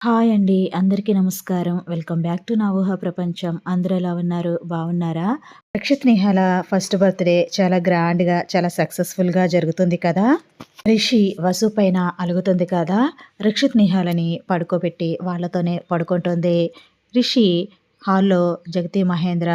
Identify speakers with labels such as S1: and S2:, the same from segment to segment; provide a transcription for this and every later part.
S1: Hi అండి. అందరికీ నమస్కారం. వెల్కమ్ బ్యాక్ టు నా ఊహా ప్రపంచం. అందరూ ఎలా ఉన్నారు? బాగున్నారా? రక్షిత్ నిహాల ఫస్ట్ బర్త్‌డే చాలా గ్రాండ్‌గా, చాలా సక్సెస్‌ఫుల్‌గా జరుగుతుంది కదా! రిషి వసు పైన అలుగుతుంది కదా! రక్షిత్ నిహాలని పడుకోబెట్టి వాళ్ళతోనే పడుకుంటుంది. రిషి హాల్‌లో జగతి మహేంద్ర,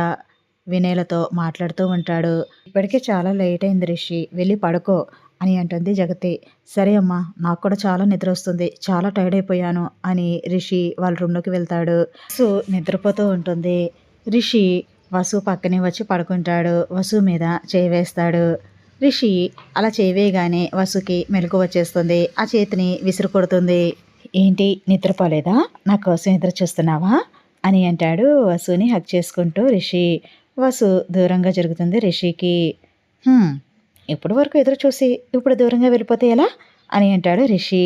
S1: వినయలతో మాట్లాడుతూ ఉంటాడు. "ఇప్పటికే చాలా లేట్ అయింది రిషి. వెళ్ళి పడుకో" అని అంటుంది జగతి. "సరే అమ్మా! నాకు కూడా చాలా నిద్ర వస్తుంది చాలా టైర్డ్ అయిపోయాను" అని రిషి వాళ్ళ రూమ్‌లోకి వెళ్తాడు. వసు నిద్రపోతూ ఉంటుంది. రిషి వసు పక్కనే వచ్చి పడుకుంటాడు. వసు మీద చేయి వేస్తాడు. రిషి అలా చేయవేయగానే వసుకి మెలకువ వచ్చేస్తుంది. ఆ చేతిని విసురు కొడుతుంది. "ఏంటి నిద్రపోలేదా? నా కోసం ఎదురు చూస్తున్నావా?" అని అంటాడు వసుని హక్ చేసుకుంటూ రిషి. వసు దూరంగా జరుగుతుంది రిషికి. ఇప్పటి వరకు ఎదురు చూసి ఇప్పుడు దూరంగా వెళ్ళిపోతే ఎలా?" అని అంటాడు రిషి.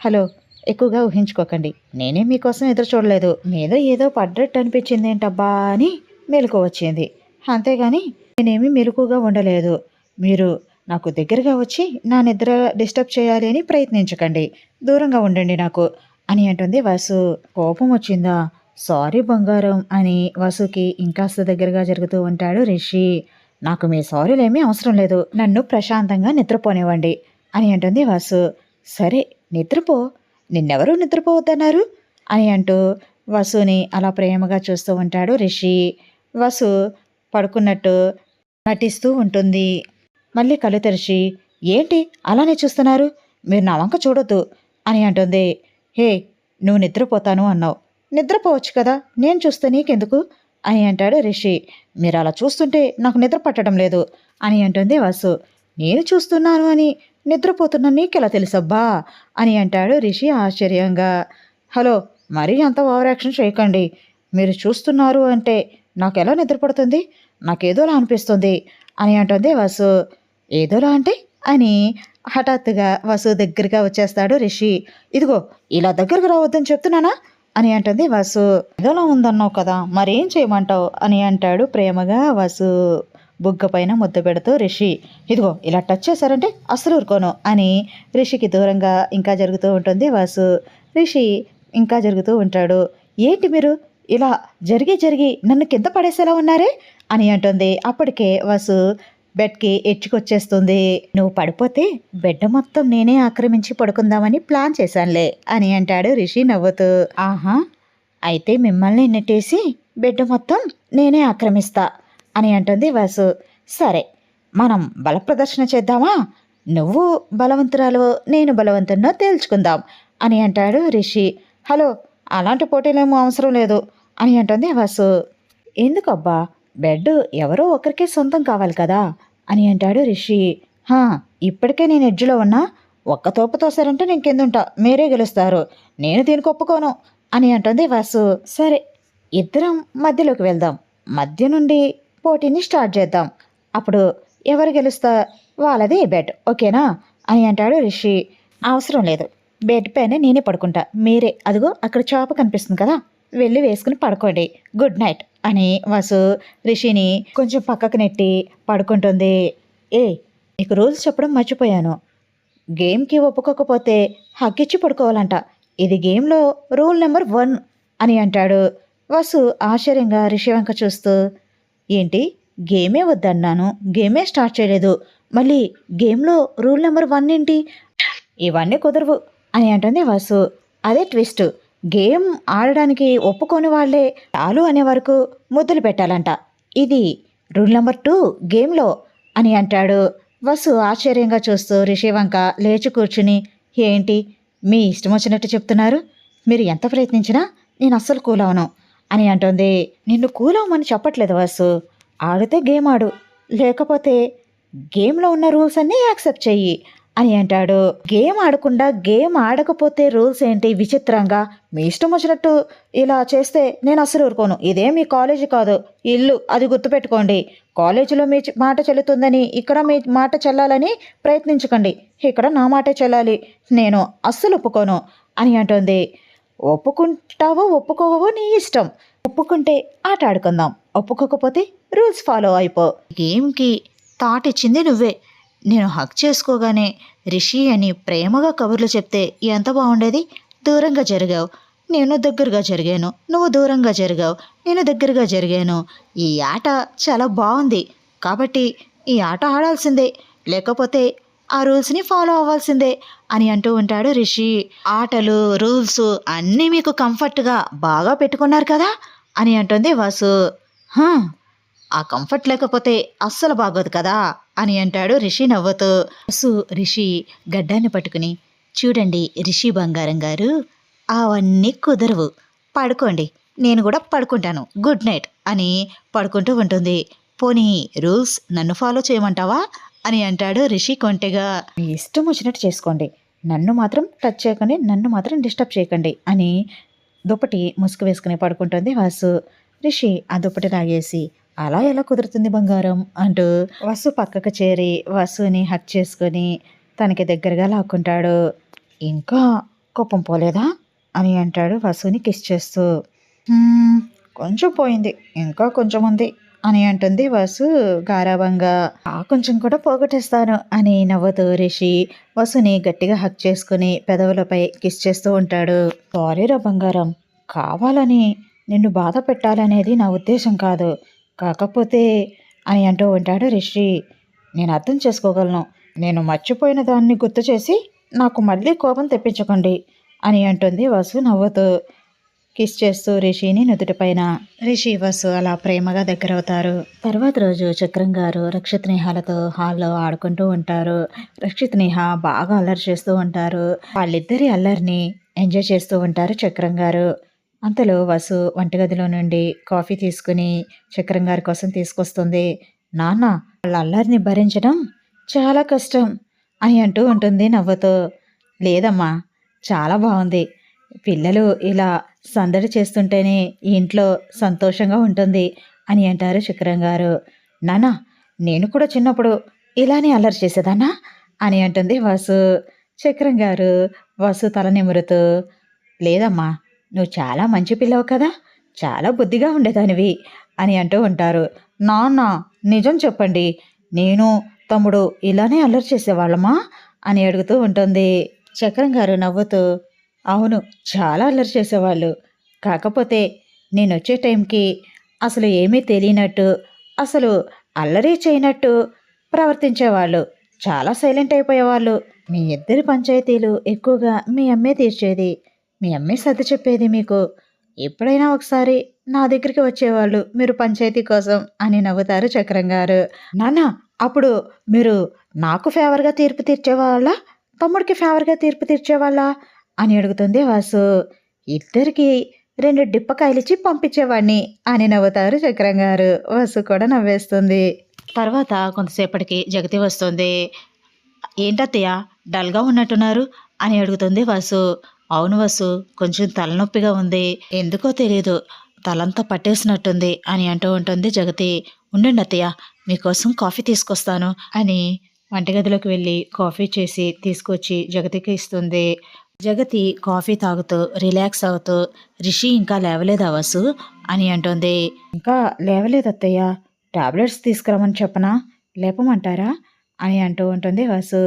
S1: "హలో! ఎక్కువగా ఊహించుకోకండి. నేనే మీకోసం ఎదురు చూడలేదు. మీద ఏదో పడ్డట్టు అనిపించింది ఏంటబ్బా అని మెలకు వచ్చింది. అంతేగాని నేనేమి మెలకుగా ఉండలేదు. మీరు నాకు దగ్గరగా వచ్చి నా నిద్ర డిస్టర్బ్ చేయాలి అని ప్రయత్నించకండి. దూరంగా ఉండండి నాకు" అని అంటుంది వసు. కోపం వచ్చిందా? "సారీ బంగారం" అని వసుకి ఇంకాస్త దగ్గరగా జరుగుతూ ఉంటాడు రిషి. "నాకు మీ సారీలేమీ అవసరం లేదు. నన్ను ప్రశాంతంగా నిద్రపోనివ్వండి" అని అంటుంది వసు. "సరే నిద్రపో. నిన్నెవరూ నిద్రపోవద్దన్నారు?" అని అంటూ వసుని అలా ప్రేమగా చూస్తూ ఉంటాడు రిషి. వసు పడుకున్నట్టు నటిస్తూ ఉంటుంది. మళ్ళీ కళ్ళు తెరిచి "ఏంటి అలానే చూస్తున్నారు? మీరు నా వంక చూడొద్దు" అని అంటుంది. "హే! నువ్వు నిద్రపోతాను అన్నావు. నిద్రపోవచ్చు కదా! నేను చూస్తే నీకెందుకు?" అని అంటాడు రిషి. "మీరు అలా చూస్తుంటే నాకు నిద్ర పట్టడం లేదు" అని అంటుంది వసు. "నేను చూస్తున్నాను అని నిద్రపోతున్న నీకెలా తెలుసబ్బా?" అని అంటాడు రిషి ఆశ్చర్యంగా. "హలో! మరీ అంత ఓవర్ యాక్షన్ చేయకండి. మీరు చూస్తున్నారు అంటే నాకెలా నిద్రపడుతుంది నాకేదోలా అనిపిస్తుంది" అని అంటుంది వసు. "ఏదోలా అంటే?" అని హఠాత్తుగా వసు దగ్గరగా వచ్చేస్తాడు రిషి. "ఇదిగో ఇలా దగ్గరకు రావద్దని చెప్తున్నానా?" అని అంటుంది వసు. "ఏదోలా ఉందన్నావు కదా! మరేం చేయమంటావు?" అని అంటాడు ప్రేమగా వసు బుగ్గ పైన ముద్ద పెడుతూ రిషి. "ఇదిగో ఇలా టచ్ చేశారంటే అస్సలు ఊరుకోను" అని రిషికి దూరంగా ఇంకా జరుగుతూ ఉంటుంది వాసు రిషి ఇంకా జరుగుతూ ఉంటాడు. "ఏంటి మీరు ఇలా జరిగి జరిగి నన్ను కింద పడేసేలా ఉన్నారే?" అని అంటుంది. అప్పటికే వసు బెడ్‌కి ఎచ్చుకొచ్చేస్తుంది "నువ్వు పడిపోతే బెడ్ మొత్తం నేనే ఆక్రమించి పడుకుందామని ప్లాన్ చేశానులే" అని అంటాడు రిషి నవ్వుతూ. "ఆహా! అయితే మిమ్మల్ని నెట్టేసి బెడ్ మొత్తం నేనే ఆక్రమిస్తా" అని అంటుంది వాసు "సరే మనం బలప్రదర్శన చేద్దామా? నువ్వు బలవంతురాలో నేను బలవంతున్నో తేల్చుకుందాం" అని అంటాడు రిషి. "హలో! అలాంటి పోటీలేమో అవసరం లేదు" అని అంటుంది వాసు "ఎందుకబ్బా? బెడ్ ఎవరో ఒకరికే సొంతం కావాలి కదా!" అని అంటాడు రిషి. "హా! ఇప్పటికే నేను ఎడ్జ్‌లో ఉన్నా. ఒక్క తోపు తోసారంటే నేను కిందుంటా. మీరే గెలుస్తారు. నేను దీనికి ఒప్పుకోను" అని అంటుంది వాసు "సరే ఇద్దరం మధ్యలోకి వెళ్దాం. మధ్య నుండి పోటీని స్టార్ట్ చేద్దాం. అప్పుడు ఎవరు గెలుస్తా వాళ్ళదే బెడ్ ఓకేనా?" అని అంటాడు రిషి. "అవసరం లేదు. బెడ్ పైన నేనే పడుకుంటా. మీరే అదిగో అక్కడ చాప కనిపిస్తుంది కదా! వెళ్ళి వేసుకుని పడుకోండి. గుడ్ నైట్" అని వసు రిషిని కొంచెం పక్కకు నెట్టి పడుకుంటుంది. ఏ నీకు రూల్స్ చెప్పడం మర్చిపోయాను. గేమ్‌కి ఒప్పుకోకపోతే హగ్గిచ్చి పడుకోవాలంట. ఇది గేమ్‌లో రూల్ నెంబర్ వన్" అని అంటాడు. వసు ఆశ్చర్యంగా రిషి వంక చూస్తూ "ఏంటి? గేమే వద్దన్నాను. గేమే స్టార్ట్ చేయలేదు. మళ్ళీ గేమ్‌లో రూల్ నెంబర్ వన్ ఏంటి?" "ఇవన్నీ కుదరవు" అని అంటుంది వసు. "అదే ట్విస్ట్. గేమ్ ఆడడానికి ఒప్పుకోని వాళ్ళే చాలు అనే వరకు ముద్దులు పెట్టాలంట. ఇది రూల్ నెంబర్ టూ గేమ్‌లో" అని అంటాడు. వసు ఆశ్చర్యంగా చూస్తూ రిషివంక లేచి కూర్చుని "ఏంటి? మీ ఇష్టం వచ్చినట్టు చెప్తున్నారు. మీరు ఎంత ప్రయత్నించినా నేను అస్సలు కూల్ అవ్వను" అని అంటుంది. "నిన్ను కూల్ అవ్వమని చెప్పట్లేదు వసు. ఆడితే గేమ్ ఆడు. లేకపోతే గేమ్‌లో ఉన్న రూల్స్ అన్నీ యాక్సెప్ట్ చెయ్యి" అని అంటాడు. "గేమ్ ఆడకుండా గేమ్ ఆడకపోతే రూల్స్ ఏంటి విచిత్రంగా? మీ ఇష్టం వచ్చినట్టు ఇలా చేస్తే నేను అస్సలు ఊరుకోను. ఇదే మీ కాలేజీ కాదు. ఇల్లు అది గుర్తుపెట్టుకోండి. కాలేజీలో మీ మాట చెల్లుతుందని ఇక్కడ మీ మాట చెల్లాలని ప్రయత్నించకండి. ఇక్కడ నా మాటే చెల్లాలి. నేను అస్సలు ఒప్పుకోను" అని అంటుంది. "ఒప్పుకుంటావో ఒప్పుకోవో నీ ఇష్టం. ఒప్పుకుంటే ఆట ఆడుకుందాం. ఒప్పుకోకపోతే రూల్స్ ఫాలో అయిపో. గేమ్‌కి థాట్ ఇచ్చింది నువ్వే. నేను హక్ చేసుకోగానే రిషి అని ప్రేమగా కబుర్లు చెప్తే ఎంత బాగుండేది? దూరంగా జరిగావు. నేను దగ్గరగా జరిగాను. నువ్వు దూరంగా జరిగావు. నేను దగ్గరగా జరిగాను. ఈ ఆట చాలా బాగుంది. కాబట్టి ఈ ఆట ఆడాల్సిందే. లేకపోతే ఆ రూల్స్ని ఫాలో అవ్వాల్సిందే అని అంటూ ఉంటాడు రిషి. ఆటలు రూల్స్ అన్నీ మీకు కంఫర్ట్గా బాగా పెట్టుకున్నారు కదా? అని అంటుంది వాసు. ఆ కంఫర్ట్ లేకపోతే అస్సలు బాగోదు కదా? అని అంటాడు రిషి నవ్వుతూ. వసు రిషి గడ్డాన్ని పట్టుకుని చూడండి రిషి బంగారం గారు అవన్నీ కుదరవు. పడుకోండి నేను కూడా పడుకుంటాను. గుడ్ నైట్ అని పడుకుంటూ ఉంటుంది. పోనీ రూల్స్ నన్ను ఫాలో చేయమంటావా? అని అంటాడు రిషి కొంటెగా. ఇష్టం వచ్చినట్టు చేసుకోండి. నన్ను మాత్రం టచ్ చేయకండి నన్ను మాత్రం డిస్టర్బ్ చేయకండి అని దుప్పటి ముసుగు వేసుకుని పడుకుంటుంది వాసు. రిషి ఆ దుప్పటి లాగేసి అలా ఎలా కుదురుతుంది బంగారం? అంటూ వసు పక్కకు చేరి వసుని హక్ చేసుకొని తనకి దగ్గరగా లాక్కుంటాడు. ఇంకా కోపం పోలేదా? అని అంటాడు వసుని కిస్ చేస్తూ. కొంచెం పోయింది ఇంకా కొంచెం ఉంది అని అంటుంది వసు గారాభంగా. ఆ కొంచెం కూడా పోగొట్టేస్తాను అని నవ్వుతూ రిషి వసుని గట్టిగా హక్ చేసుకుని పెదవులపై కిస్ చేస్తూ ఉంటాడు. సారీరా బంగారం కావాలని నిన్ను బాధ పెట్టాలనేది నా ఉద్దేశం కాదు. కాకపోతే అని అంటూ ఉంటాడు రిషి. నేను అర్థం చేసుకోగలను. నేను మర్చిపోయిన దాన్ని గుర్తు చేసి నాకు మళ్ళీ కోపం తెప్పించకండి అని అంటుంది వసు నవ్వుతూ. కిస్ చేస్తూ రిషిని నుదుటిపైన రిషి వసు అలా ప్రేమగా దగ్గరవుతారు. తర్వాత రోజు చక్రం గారు రక్షిత్ నేహాలతో హాల్లో ఆడుకుంటూ ఉంటారు. రక్షిత్ నేహ బాగా అల్లరి చేస్తూ ఉంటారు. వాళ్ళిద్దరి అల్లరిని ఎంజాయ్ చేస్తూ ఉంటారు చక్రం గారు. అంతలో వసు వంటగదిలో నుండి కాఫీ తీసుకుని చక్రం గారి కోసం తీసుకొస్తుంది. నాన్న వాళ్ళ అల్లరిని భరించడం చాలా కష్టం అని అంటూ ఉంటుంది నవ్వుతో. లేదమ్మా చాలా బాగుంది. పిల్లలు ఇలా సందడి చేస్తుంటేనే ఇంట్లో సంతోషంగా ఉంటుంది అని అంటారు శుక్రం గారు. నానా నేను కూడా చిన్నప్పుడు ఇలానే అల్లరి చేసేదానా అని అంటుంది వాసు. చక్రం గారు వాసు తల నిమురుతూ. లేదమ్మా నువ్వు చాలా మంచి పిల్లవు కదా చాలా బుద్ధిగా ఉండేదానివి అని అంటూ ఉంటారు. నాన్న నిజం చెప్పండి నేను తమ్ముడు ఇలానే అల్లరి చేసేవాళ్ళమా? అని అడుగుతూ ఉంటుంది. చక్రం గారు నవ్వుతూ అవును చాలా అల్లరి చేసేవాళ్ళు. కాకపోతే నేను వచ్చే టైంకి అసలు ఏమీ తెలియనట్టు అసలు అల్లరి చేయనట్టు ప్రవర్తించేవాళ్ళు. చాలా సైలెంట్ అయిపోయేవాళ్ళు. మీ ఇద్దరి పంచాయతీలు ఎక్కువగా మీ అమ్మే తీర్చేది. మీ అమ్మే సర్ది చెప్పేది మీకు. ఎప్పుడైనా ఒకసారి నా దగ్గరికి వచ్చేవాళ్ళు మీరు పంచాయతీ కోసం అని నవ్వుతారు చక్రం గారు. నాన్న అప్పుడు మీరు నాకు ఫేవర్గా తీర్పు తీర్చేవాళ్ళ? తమ్ముడికి ఫేవర్గా తీర్పు తీర్చేవాళ్ళ? అని అడుగుతుంది వాసు. ఇద్దరికి రెండు డిప్పకాయలు ఇచ్చి పంపించేవాడిని అని నవ్వుతారు చక్రం గారు. వాసు కూడా నవ్వేస్తుంది. తర్వాత కొంతసేపటికి జగతి వస్తుంది. ఏంటత్తయ్య డల్గా ఉన్నట్టున్నారు అని అడుగుతుంది వాసు. అవును వసు కొంచెం తలనొప్పిగా ఉంది. ఎందుకో తెలియదు తలంతా పట్టేసినట్టుంది అని అంటూ ఉంటుంది జగతి. ఉండండి అత్తయ్య మీకోసం కాఫీ తీసుకొస్తాను అని వంటగదిలోకి వెళ్ళి కాఫీ చేసి తీసుకొచ్చి జగతికి ఇస్తుంది. జగతి కాఫీ తాగుతూ రిలాక్స్ అవుతూ రిషి ఇంకా లేవలేదా వసు? అని అంటుంది. ఇంకా లేవలేదు అత్తయ్య టాబ్లెట్స్ తీసుకురమ్మని చెప్పనా? లేపమంటారా? అని అంటూ ఉంటుంది వసు.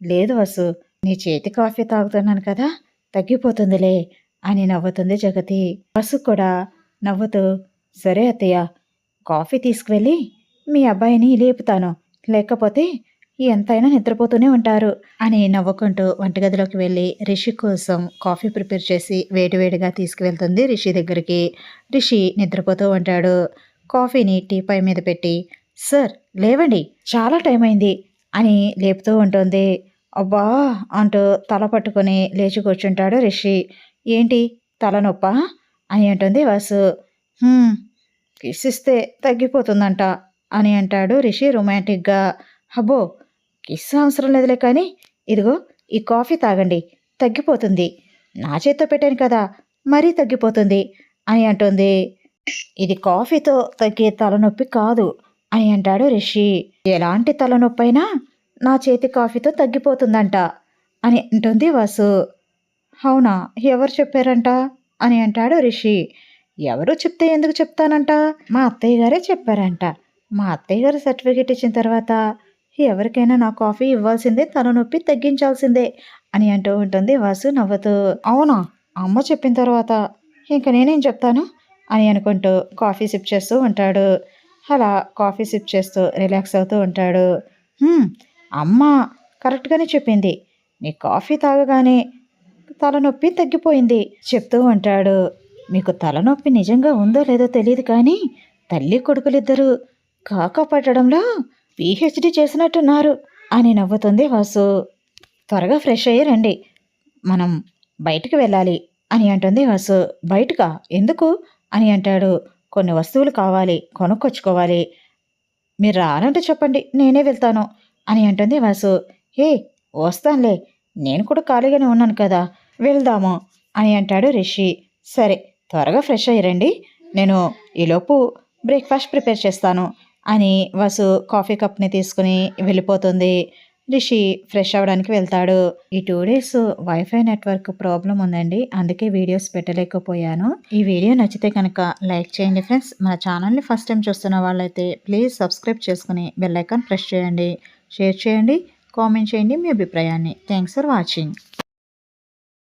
S1: లేదు వసు నీ చేతి కాఫీ తాగుతున్నాను కదా తగ్గిపోతుందిలే అని నవ్వుతుంది జగతి. బస్సు కూడా నవ్వుతూ సరే అత్తయ్య కాఫీ తీసుకువెళ్ళి మీ అబ్బాయిని లేపుతాను. లేకపోతే ఎంతైనా నిద్రపోతూనే ఉంటారు అని నవ్వుకుంటూ వంటగదిలోకి వెళ్ళి రిషి కోసం కాఫీ ప్రిపేర్ చేసి వేడివేడిగా తీసుకువెళ్తుంది రిషి దగ్గరికి. రిషి నిద్రపోతూ ఉంటాడు. కాఫీని టీపాయ్ మీద పెట్టి సార్ లేవండి చాలా టైం అయింది అని లేపుతూ ఉంటుంది. అబ్బా అంటూ తల పట్టుకొని లేచి కూర్చుంటాడు రిషి. ఏంటి తలనొప్పా? అని అంటుంది వాసు. కిస్సిస్తే తగ్గిపోతుందంట అని అంటాడు రిషి రొమాంటిక్గా. అబ్బో కిస్ అవసరం లేదులే కానీ ఇదిగో ఈ కాఫీ తాగండి తగ్గిపోతుంది. నా చేత్తో పెట్టాను కదా మరీ తగ్గిపోతుంది అని అంటుంది. ఇది కాఫీతో తగ్గే తలనొప్పి కాదు అని అంటాడు రిషి. ఎలాంటి తలనొప్పి అయినా నా చేతి కాఫీతో తగ్గిపోతుందంట అని అంటుంది వాసు. అవునా? ఎవరు చెప్పారంట? అని అంటాడు రిషి. ఎవరు చెప్తే ఎందుకు చెప్తానంట? మా అత్తయ్య గారే చెప్పారంట. మా అత్తయ్య గారు సర్టిఫికేట్ ఇచ్చిన తర్వాత ఎవరికైనా నా కాఫీ ఇవ్వాల్సిందే తలనొప్పి తగ్గించాల్సిందే అని అంటూ ఉంటుంది వాసు నవ్వుతూ. అవునా? అమ్మ చెప్పిన తర్వాత ఇంక నేనేం చెప్తాను? అని అనుకుంటూ కాఫీ సిప్ చేస్తూ ఉంటాడు. అలా కాఫీ సిప్ చేస్తూ రిలాక్స్ అవుతూ ఉంటాడు. అమ్మ కరెక్ట్గానే చెప్పింది. నీ కాఫీ తాగగానే తలనొప్పి తగ్గిపోయింది చెప్తూ ఉంటాడు మీకు తలనొప్పి నిజంగా ఉందో లేదో తెలియదు కానీ తల్లి కొడుకులిద్దరూ కాక పట్టడంలో పిహెచ్డి చేసినట్టున్నారు అని నవ్వుతుంది వాసు. త్వరగా ఫ్రెష్ అయ్యి రండి. మనం బయటికి వెళ్ళాలి అని అంటుంది వాసు. బయటకా? ఎందుకు? అని అంటాడు. కొన్ని వస్తువులు కావాలి కొనుక్కొచ్చుకోవాలి. మీరు రానంటే చెప్పండి నేనే వెళ్తాను అని అంటుంది వాసు. హే వస్తానులే. నేను కూడా ఖాళీగానే ఉన్నాను కదా. వెళ్దాము అని అంటాడు రిషి. సరే త్వరగా ఫ్రెష్ అయ్యరండి నేను ఈలోపు బ్రేక్ఫాస్ట్ ప్రిపేర్ చేస్తాను అని వసు కాఫీ కప్ని తీసుకుని వెళ్ళిపోతుంది. రిషి ఫ్రెష్ అవ్వడానికి వెళ్తాడు. ఈ two days wifi network problem ఉందండి. అందుకే వీడియోస్ పెట్టలేకపోయాను. ఈ వీడియో నచ్చితే కనుక లైక్ చేయండి ఫ్రెండ్స్. మా ఛానల్ని ఫస్ట్ టైం చూస్తున్న వాళ్ళైతే ప్లీజ్ సబ్స్క్రైబ్ చేసుకుని బెల్లైకాన్ ప్రెస్ చేయండి. షేర్ చేయండి కామెంట్ చేయండి మీ అభిప్రాయాన్ని. Thanks for watching.